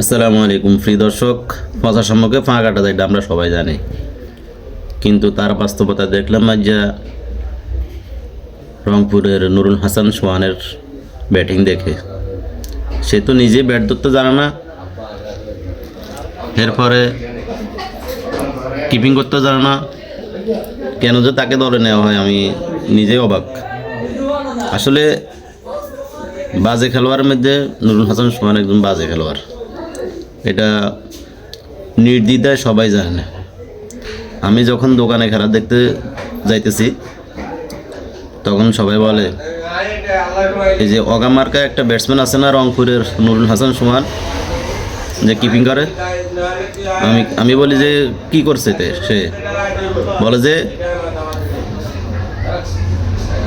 আসসালামু আলাইকুম, প্রিয় দর্শক। পচার সম্মুখে ফাঁকা কাটা যায় আমরা সবাই জানি। কিন্তু তার বাস্তবতা দেখলাম আজ যা রংপুরের নুরুল হাসান সোহানের ব্যাটিং দেখে। সে তো নিজে ব্যাট ধরতে জানে না। এরপরে কিপিং করতে জানে না। কেন যে তাকে দলে নেওয়া হয়, আমি নিজেই অবাক। আসলে বাজে খেলোয়াড়ের মধ্যে নুরুল হাসান সোহান একজন বাজে খেলোয়াড়। এটা নির্দ্বিধায় সবাই জানে। না আমি যখন দোকানে খেলা দেখতে যাইতেছি, তখন সবাই বলে, এই যে অগামার্কা একটা ব্যাটসম্যান আছে না রংপুরের নুরুল হাসান সুমান, যে কিপিং করে? আমি আমি বলি যে, কি করছে তে সে? বলে যে,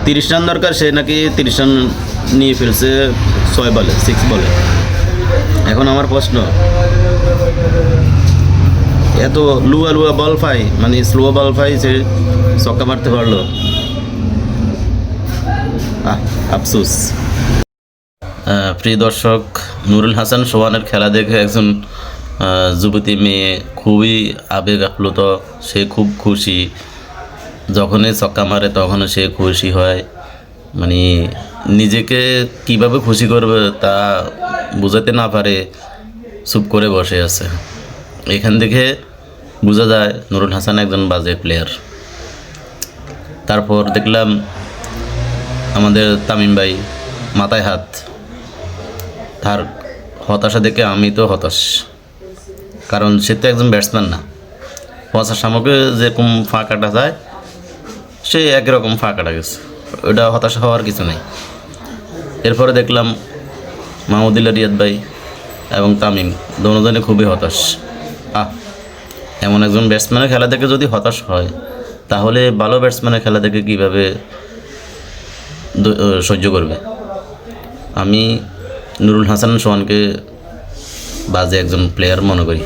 তিরিশ রান দরকার, সে নাকি তিরিশ রান নিয়ে ফেলছে ছয় বলে সিক্স বলে। এখন আমার প্রশ্ন। এত লুয়া লুয়া বল পাই মানে স্লো বল পাই সে ছক্কা মারতে পারল। আফসুস। প্রিয় দর্শক, নুরুল হাসান সোহানের খেলা দেখে একজন যুবতী মেয়ে খুবই আবেগ আপ্লুত, সে খুব খুশি। যখনই ছক্কা মারে তখন সে খুশি হয়। মানে নিজেকে কীভাবে খুশি করবে তা বোঝাতে না পারে, চুপ করে বসে আছে। এখান থেকে বোঝা যায় নুরুল হাসান একজন বাজে প্লেয়ার তারপর দেখলাম আমাদের তামিম ভাই মাথায় হাত। তার হতাশা দেখে আমি তো হতাশ। কারণ সে তো একজন ব্যাটসম্যান না। পচার সামগ্রী যেরকম ফাঁকাটা যায়, সে একই রকম ফাঁকাটা গেছে। ওটা হতাশা হওয়ার কিছু নেই। এরপরে দেখলাম মাহমুদুল্লাহ রিয়াদ ভাই এবং তামিম, দোনোজনে খুবই হতাশ। আহ, এমন একজন ব্যাটসম্যানের খেলা থেকে যদি হতাশ হয়, তাহলে ভালো ব্যাটসম্যানের খেলা থেকে কীভাবে সহ্য করবে? আমি নুরুল হাসান সোহানকে বাজে একজন প্লেয়ার মনে করি।